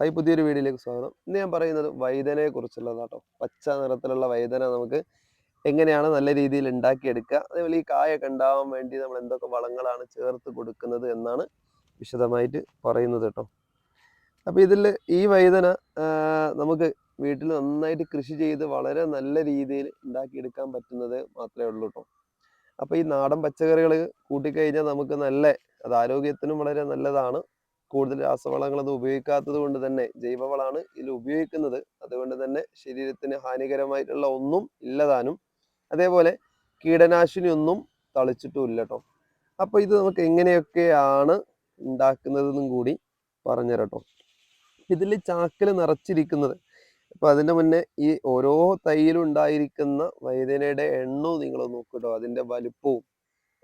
Hi പുതിയൊരു വീഡിയോയിലേക്ക് സ്വാഗതം. ഇന്ന് ഞാൻ പറയുന്നത് വൈദനയെ കുറിച്ചുള്ളതാട്ടോ പച്ച നിറത്തിലുള്ള വൈദന നമുക്ക് എങ്ങനെയാണ് നല്ല രീതിയിൽ ഉണ്ടാക്കിയെടുക്കുക അതേപോലെ ഈ കായൊക്കെ ഉണ്ടാവാൻ വേണ്ടി നമ്മൾ എന്തൊക്കെ വളങ്ങളാണ് ചേർത്ത് കൊടുക്കുന്നത് എന്നാണ് വിശദമായിട്ട് പറയുന്നത് കേട്ടോ. അപ്പോൾ ഇതിൽ ഈ വൈദന നമുക്ക് വീട്ടിൽ നന്നായിട്ട് കൃഷി ചെയ്ത് വളരെ നല്ല രീതിയിൽ ഉണ്ടാക്കിയെടുക്കാൻ പറ്റുന്നത് മാത്രമേ ഉള്ളൂ കേട്ടോ. അപ്പോൾ ഈ നാടൻ പച്ചക്കറികൾ കൂട്ടിക്കഴിഞ്ഞാൽ നമുക്ക് നല്ല അത് ആരോഗ്യത്തിനും വളരെ നല്ലതാണ്. കൂടുതൽ രാസവളങ്ങൾ അത് ഉപയോഗിക്കാത്തത് കൊണ്ട് തന്നെ ജൈവവളമാണ് ഇതിൽ ഉപയോഗിക്കുന്നത്. അതുകൊണ്ട് തന്നെ ശരീരത്തിന് ഹാനികരമായിട്ടുള്ള ഒന്നും ഇല്ലതാനും അതേപോലെ കീടനാശിനി ഒന്നും തളിച്ചിട്ടും ഇല്ല കേട്ടോ അപ്പോൾ ഇത് നമുക്ക് എങ്ങനെയൊക്കെയാണ് ഉണ്ടാക്കുന്നതെന്നും കൂടി പറഞ്ഞുതരട്ടോ ഇതിൽ ചാക്കിൽ നിറച്ചിരിക്കുന്നത്. അപ്പോൾ അതിന്റെ മുന്നേ ഈ ഓരോ തൈയിലും ഉണ്ടായിരിക്കുന്ന വൈദ്യനയുടെ എണ്ണവും നിങ്ങൾ നോക്കൂട്ടോ അതിന്റെ വലിപ്പവും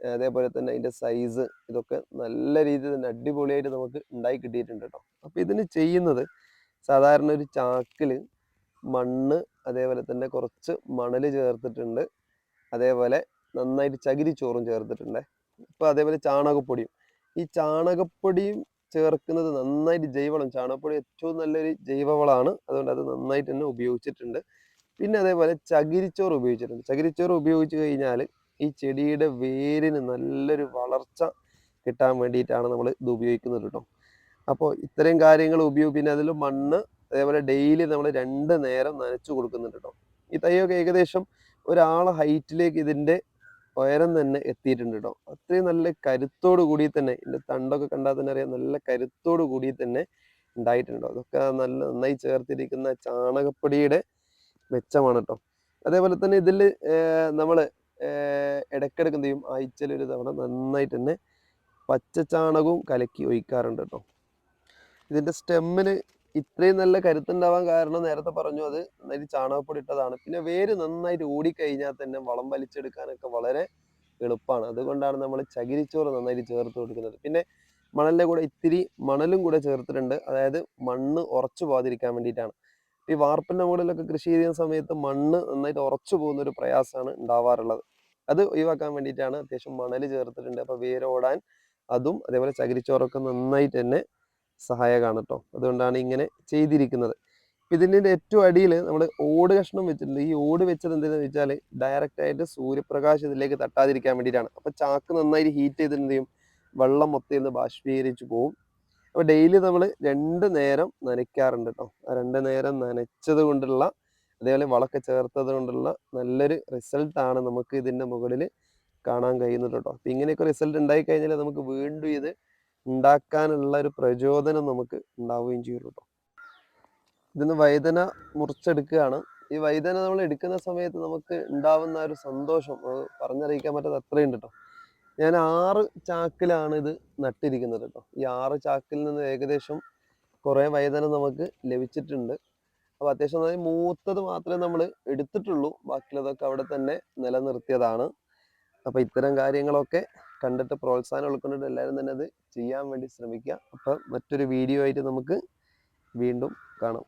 അതേപോലെ തന്നെ അതിന്റെ സൈസ് ഇതൊക്കെ നല്ല രീതിയിൽ തന്നെ അടിപൊളിയായിട്ട് നമുക്ക് ഉണ്ടായി കിട്ടിയിട്ടുണ്ട് കേട്ടോ അപ്പോൾ ഇതിന് ചെയ്യുന്നത് സാധാരണ ഒരു ചാക്കിൽ മണ്ണ് അതേപോലെ തന്നെ കുറച്ച് മണൽ ചേർത്തിട്ടുണ്ട്. അതേപോലെ നന്നായിട്ട് ചകിരി ചോറും ചേർത്തിട്ടുണ്ട്. അപ്പോൾ അതേപോലെ ചാണകപ്പൊടിയും. ഈ ചാണകപ്പൊടിയും ചേർക്കുന്നത് നന്നായിട്ട് ജൈവവളം ചാണകപ്പൊടി ഏറ്റവും നല്ലൊരു ജൈവവളമാണ്. അതുകൊണ്ട് അത് നന്നായിട്ട് തന്നെ ഉപയോഗിച്ചിട്ടുണ്ട്. പിന്നെ അതേപോലെ ചകിരിച്ചോറ് ഉപയോഗിച്ചിട്ടുണ്ട്. ചകിരിച്ചോറ് ഉപയോഗിച്ച് കഴിഞ്ഞാൽ ഈ ചെടിയുടെ വേരിന് നല്ലൊരു വളർച്ച കിട്ടാൻ വേണ്ടിയിട്ടാണ് നമ്മൾ ഇത് ഉപയോഗിക്കുന്നത് കേട്ടോ അപ്പോൾ ഇത്രയും കാര്യങ്ങൾ ഉപയോഗി പിന്നെ അതിൽ മണ്ണ് അതേപോലെ ഡെയിലി നമ്മൾ രണ്ട് നേരം നനച്ചു കൊടുക്കുന്നുണ്ട് കേട്ടോ ഈ തൈയൊക്കെ ഏകദേശം ഒരാളെ ഹൈറ്റിലേക്ക് ഇതിന്റെ ഉയരം തന്നെ എത്തിയിട്ടുണ്ട് കേട്ടോ അത്രയും നല്ല കരുത്തോട് കൂടി തന്നെ ഇതിന്റെ തണ്ടൊക്കെ കണ്ടാൽ തന്നെ അറിയാം നല്ല കരുത്തോട് കൂടി തന്നെ ഉണ്ടായിട്ടുണ്ടോ അതൊക്കെ നല്ല നന്നായി ചേർത്തിരിക്കുന്ന ചാണകപ്പൊടിയുടെ മെച്ചമാണ് കേട്ടോ അതേപോലെ തന്നെ ഇതിൽ നമ്മൾ ഇടയ്ക്കിടയ്ക്ക് എന്ത് ചെയ്യും? ആഴ്ചയിൽ ഒരു തവണ നന്നായിട്ട് തന്നെ പച്ച ചാണകവും കലക്കി ഒഴിക്കാറുണ്ട് കേട്ടോ ഇതിന്റെ സ്റ്റെമ്മിന് ഇത്രയും നല്ല കരുത്തുണ്ടാവാൻ കാരണം നേരത്തെ പറഞ്ഞു അത് നന്നായിട്ട് ചാണകപ്പൊടി ഇട്ടതാണ്. പിന്നെ വേര് നന്നായിട്ട് ഓടിക്കഴിഞ്ഞാൽ തന്നെ വളം വലിച്ചെടുക്കാനൊക്കെ വളരെ എളുപ്പമാണ് അതുകൊണ്ടാണ് നമ്മൾ ചകിരിച്ചോറ് നന്നായിട്ട് ചേർത്ത് കൊടുക്കുന്നത്. പിന്നെ മണലിന്റെ കൂടെ ഇത്തിരി മണലും കൂടെ ചേർത്തിട്ടുണ്ട്. അതായത് മണ്ണ് ഉറച്ചു പോകാതിരിക്കാൻ വേണ്ടിയിട്ടാണ്. ഈ വാർപ്പിന്റെ മുകളിലൊക്കെ കൃഷി ചെയ്യുന്ന സമയത്ത് മണ്ണ് നന്നായിട്ട് ഉറച്ചു പോകുന്ന ഒരു പ്രയാസമാണ് ഉണ്ടാവാറുള്ളത്. അത് ഒഴിവാക്കാൻ വേണ്ടിയിട്ടാണ് അത്യാവശ്യം മണൽ ചേർത്തിട്ടുണ്ട്. അപ്പോൾ വേരോടാൻ അതും അതേപോലെ ചകിരിച്ചോറൊക്കെ നന്നായിട്ട് തന്നെ സഹായകമാണ് കേട്ടോ അതുകൊണ്ടാണ് ഇങ്ങനെ ചെയ്തിരിക്കുന്നത്. ഇതിന്റെ ഏറ്റവും അടിയിൽ നമ്മൾ ഓട് കഷ്ണം വെച്ചിട്ടുണ്ട്. ഈ ഓട് വെച്ചത് എന്തെന്ന് വെച്ചാൽ ഡയറക്റ്റ് ആയിട്ട് സൂര്യപ്രകാശം ഇതിലേക്ക് തട്ടാതിരിക്കാൻ വേണ്ടിയിട്ടാണ്. അപ്പോൾ ചാക്ക് നന്നായിട്ട് ഹീറ്റ് ചെയ്തിട്ട് എന്ത് ചെയ്യും? വെള്ളം മൊത്തം ഇന്ന് ബാഷ്പീകരിച്ച് പോകും അപ്പോൾ ഡെയിലി നമ്മൾ രണ്ട് നേരം നനയ്ക്കാറുണ്ട് കേട്ടോ ആ രണ്ട് നേരം നനച്ചത് കൊണ്ടുള്ള അതേപോലെ വളമൊക്കെ ചേർത്തത് കൊണ്ടുള്ള നല്ലൊരു റിസൾട്ടാണ് നമുക്ക് ഇതിന്റെ മുകളിൽ കാണാൻ കഴിയുന്നത് കേട്ടോ അപ്പം ഇങ്ങനെയൊക്കെ റിസൾട്ട് ഉണ്ടായി കഴിഞ്ഞാൽ നമുക്ക് വീണ്ടും ഇത് ഉണ്ടാക്കാനുള്ള ഒരു പ്രചോദനം നമുക്ക് ഉണ്ടാവുകയും ചെയ്യും കേട്ടോ ഇതിന്ന് വൈദന മുറിച്ചെടുക്കുകയാണ്. ഈ വൈദന നമ്മൾ എടുക്കുന്ന സമയത്ത് നമുക്ക് ഉണ്ടാവുന്ന ഒരു സന്തോഷം പറഞ്ഞറിയിക്കാൻ പറ്റാത്ത അത്രയുണ്ട് കേട്ടോ ഞാൻ ആറ് ചാക്കിലാണ് ഇത് നട്ടിരിക്കുന്നത് കേട്ടോ ഈ ആറ് ചാക്കിൽ നിന്ന് ഏകദേശം കുറേ വൈദന നമുക്ക് ലഭിച്ചിട്ടുണ്ട്. അപ്പോൾ അത്യാവശ്യം നന്നായി മൂത്തത് മാത്രമേ നമ്മൾ എടുത്തിട്ടുള്ളൂ. ബാക്കിയുള്ളതൊക്കെ അവിടെ തന്നെ നിലനിർത്തിയതാണ്. അപ്പോൾ ഇത്തരം കാര്യങ്ങളൊക്കെ കണ്ടിട്ട് പ്രോത്സാഹനം ഉൾക്കൊണ്ടിട്ട് എല്ലാവരും തന്നെ അത് ചെയ്യാൻ വേണ്ടി ശ്രമിക്കുക. അപ്പം മറ്റൊരു വീഡിയോ ആയിട്ട് നമുക്ക് വീണ്ടും കാണാം.